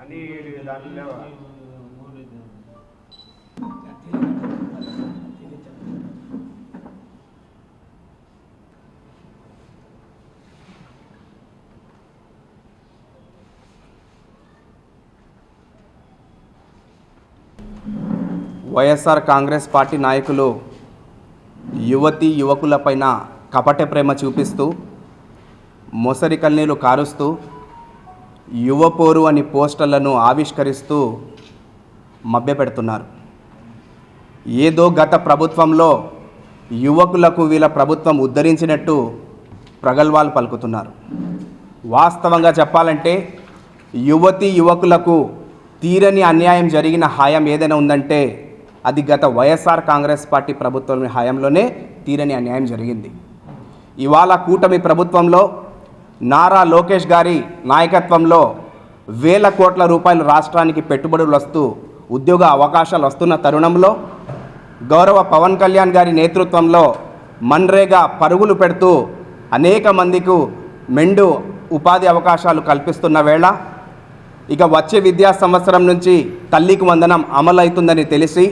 అని దాంట్లో లేవా? వైఎస్ఆర్ కాంగ్రెస్ పార్టీ నాయకులు యువతి యువకులపైన కపట ప్రేమ చూపిస్తూ మొసరి కన్నీలు కారుస్తూ యువపోరు అని పోస్టర్లను ఆవిష్కరిస్తూ మభ్యపెడుతున్నారు. ఏదో గత ప్రభుత్వంలో యువకులకు వీళ్ళ ప్రభుత్వం ఉద్ధరించినట్టు ప్రగల్భాలు పలుకుతున్నారు. వాస్తవంగా చెప్పాలంటే యువతి యువకులకు తీరని అన్యాయం జరిగిన హాయం ఏదైనా ఉందంటే అది గత వైఎస్ఆర్ కాంగ్రెస్ పార్టీ ప్రభుత్వం హయాంలోనే తీరని అన్యాయం జరిగింది. ఇవాళ కూటమి ప్రభుత్వంలో నారా లోకేష్ గారి నాయకత్వంలో వేల కోట్ల రూపాయలు రాష్ట్రానికి పెట్టుబడులు వస్తూ ఉద్యోగ అవకాశాలు వస్తున్న తరుణంలో గౌరవ పవన్ కళ్యాణ్ గారి నేతృత్వంలో మన్రేగా పరుగులు పెడుతూ అనేక మందికి మెండు ఉపాధి అవకాశాలు కల్పిస్తున్న వేళ ఇక వచ్చే విద్యా సంవత్సరం నుంచి తల్లికి వందనం అమలవుతుందని తెలిసి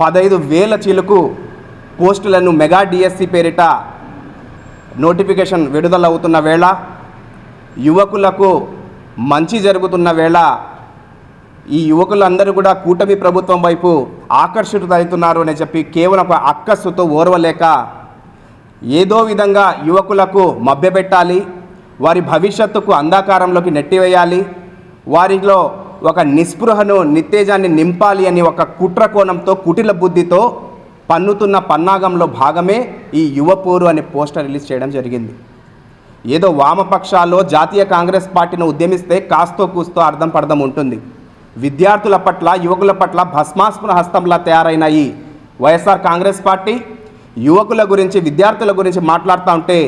పదహైదు వేల చిలుకు పోస్టులను మెగా డిఎస్సి పేరిట నోటిఫికేషన్ విడుదలవుతున్న వేళ యువకులకు మంచి జరుగుతున్న వేళ ఈ యువకులందరూ కూడా కూటమి ప్రభుత్వం వైపు ఆకర్షితులవుతున్నారు అని చెప్పి కేవలం ఒక అక్కస్సుతో ఓర్వలేక ఏదో విధంగా యువకులకు మభ్యపెట్టాలి వారి భవిష్యత్తుకు అంధకారంలోకి నెట్టివేయాలి వారిలో ఒక నిస్పృహను నిత్తేజాన్ని నింపాలి అని ఒక కుట్ర కోణంతో కుటిల బుద్ధితో పన్నుతున్న పన్నాగంలో భాగమే ఈ యువపోరు అనే పోస్టర్ రిలీజ్ చేయడం జరిగింది. ఏదో వామపక్షాల్లో జాతీయ కాంగ్రెస్ పార్టీని ఉద్యమిస్తే కాస్తో కూస్తో అర్థం పర్థం ఉంటుంది. విద్యార్థుల పట్ల యువకుల పట్ల భస్మాస్పృ హస్తంలా తయారైన ఈ వైఎస్ఆర్ కాంగ్రెస్ పార్టీ యువకుల గురించి విద్యార్థుల గురించి మాట్లాడుతూ ఉంటే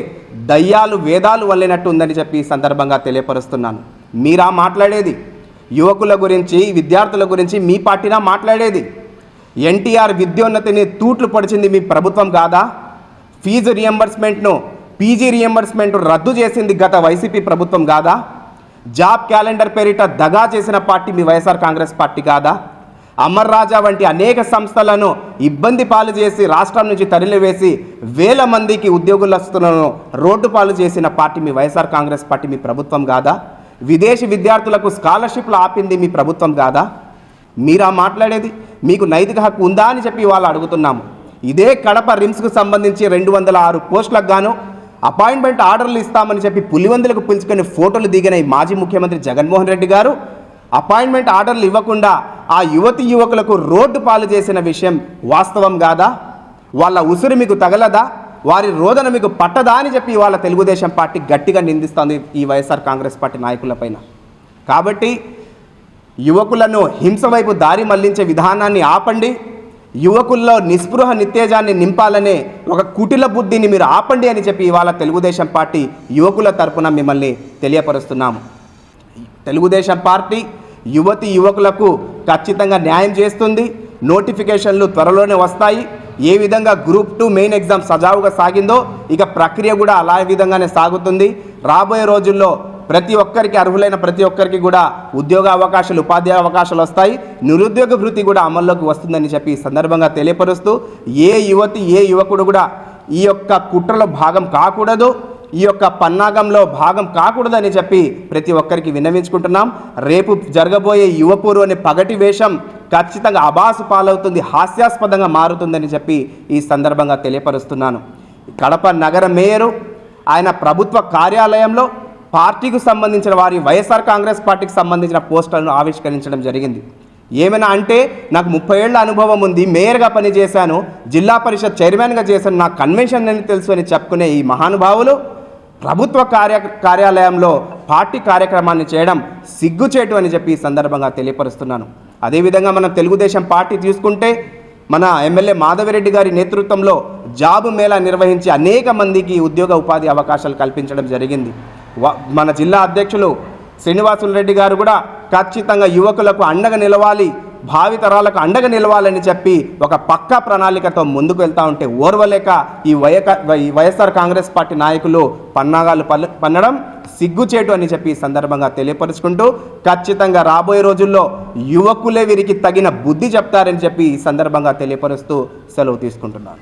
దయ్యాలు వేదాలు వల్లినట్టు ఉందని చెప్పి ఈ సందర్భంగా తెలియపరుస్తున్నాను. మీరా మాట్లాడేది? యువకుల గురించి విద్యార్థుల గురించి మీ పార్టీనా మాట్లాడేది? ఎన్టీఆర్ విద్యోన్నతిని తూట్లు పొడిచింది మీ ప్రభుత్వం కాదా? ఫీజు రియంబర్స్మెంట్ను పీజీ రియంబర్స్మెంట్ రద్దు చేసింది గత వైసీపీ ప్రభుత్వం కాదా? జాబ్ క్యాలెండర్ పేరిట దగా చేసిన పార్టీ మీ వైఎస్ఆర్ కాంగ్రెస్ పార్టీ కాదా? అమర్ రాజా వంటి అనేక సంస్థలను ఇబ్బంది పాలు చేసి రాష్ట్రం నుంచి తరలివేసి వేల మందికి ఉద్యోగులస్తులను రోడ్డు పాలు చేసిన పార్టీ మీ వైఎస్ఆర్ కాంగ్రెస్ పార్టీ మీ ప్రభుత్వం కాదా? విదేశీ విద్యార్థులకు స్కాలర్షిప్లు ఆపింది మీ ప్రభుత్వం కాదా? మీరా మాట్లాడేది? మీకు నైతిక హక్కు ఉందా అని చెప్పి వాళ్ళు అడుగుతున్నాము. ఇదే కడప రిమ్స్కు సంబంధించి రెండు వందల ఆరు పోస్టులకు గాను అపాయింట్మెంట్ ఆర్డర్లు ఇస్తామని చెప్పి పులివందులకు పిలుచుకొని ఫోటోలు దిగిన ఈ మాజీ ముఖ్యమంత్రి జగన్మోహన్ రెడ్డి గారు అపాయింట్మెంట్ ఆర్డర్లు ఇవ్వకుండా ఆ యువతి యువకులకు రోడ్డు పాలు చేసిన విషయం వాస్తవం కాదా? వాళ్ళ ఉసురు మీకు తగలదా? వారి రోదన మీకు పట్టదా అని చెప్పి వాళ్ళ తెలుగుదేశం పార్టీ గట్టిగా నిందిస్తోంది ఈ వైఎస్ఆర్ కాంగ్రెస్ పార్టీ నాయకులపైన కాబట్టి యువకులను హింస వైపు దారి మళ్ళించే విధానాన్ని ఆపండి. యువకుల్లో నిస్పృహ నిత్తేజాన్ని నింపాలనే ఒక కుటిల బుద్ధిని మీరు ఆపండి అని చెప్పి ఇవాళ తెలుగుదేశం పార్టీ యువకుల తరపున మిమ్మల్ని తెలియపరుస్తున్నాము. తెలుగుదేశం పార్టీ యువతి యువకులకు ఖచ్చితంగా న్యాయం చేస్తుంది. నోటిఫికేషన్లు త్వరలోనే వస్తాయి. ఏ విధంగా గ్రూప్ టూ మెయిన్ ఎగ్జామ్ సజావుగా సాగిందో ఇక ప్రక్రియ కూడా అలా విధంగానే సాగుతుంది. రాబోయే రోజుల్లో ప్రతి ఒక్కరికి అర్హులైన ప్రతి ఒక్కరికి కూడా ఉద్యోగ అవకాశాలు ఉపాధి అవకాశాలు వస్తాయి. నిరుద్యోగ భృతి కూడా అమల్లోకి వస్తుందని చెప్పి సందర్భంగా తెలియపరుస్తూ ఏ యువతి ఏ యువకుడు కూడా ఈ యొక్క కుట్రలో భాగం కాకూడదు ఈ యొక్క పన్నాగంలో భాగం కాకూడదని చెప్పి ప్రతి ఒక్కరికి విన్నవించుకుంటున్నాం. రేపు జరగబోయే యువపూరు అనే పగటి వేషం ఖచ్చితంగా అబాసు పాలవుతుంది హాస్యాస్పదంగా మారుతుందని చెప్పి ఈ సందర్భంగా తెలియపరుస్తున్నాను. కడప నగర మేయరు ఆయన ప్రభుత్వ కార్యాలయంలో పార్టీకి సంబంధించిన వారి వైఎస్ఆర్ కాంగ్రెస్ పార్టీకి సంబంధించిన పోస్టులను ఆవిష్కరించడం జరిగింది. ఏమైనా అంటే నాకు ముప్పై ఏళ్ళ అనుభవం ఉంది. మేయర్గా పనిచేశాను. జిల్లా పరిషత్ చైర్మన్గా చేశాను. నా కన్వెన్షన్ అని తెలుసు అని చెప్పుకునే ఈ మహానుభావులు ప్రభుత్వ కార్య కార్యాలయంలో పార్టీ కార్యక్రమాన్ని చేయడం సిగ్గుచేటు అని చెప్పి ఈ సందర్భంగా తెలియపరుస్తున్నాను. అదేవిధంగా మనం తెలుగుదేశం పార్టీ తీసుకుంటే మన ఎమ్మెల్యే మాధవిరెడ్డి గారి నేతృత్వంలో జాబు మేళా నిర్వహించి అనేక మందికి ఉద్యోగ ఉపాధి అవకాశాలు కల్పించడం జరిగింది. మన జిల్లా అధ్యక్షులు శ్రీనివాసులు రెడ్డి గారు కూడా ఖచ్చితంగా యువకులకు అండగా నిలవాలి భావితరాలకు అండగా నిలవాలని చెప్పి ఒక పక్కా ప్రణాళికతో ముందుకు వెళ్తా ఉంటే ఓర్వలేక ఈ వైక ఈ వైఎస్ఆర్ కాంగ్రెస్ పార్టీ నాయకులు పన్నాగాలు పల్ పన్నడం సిగ్గుచేటు అని చెప్పి ఈ సందర్భంగా తెలియపరుచుకుంటూ ఖచ్చితంగా రాబోయే రోజుల్లో యువకులే వీరికి తగిన బుద్ధి చెప్తారని చెప్పి ఈ సందర్భంగా తెలియపరుస్తూ సెలవు తీసుకుంటున్నాను.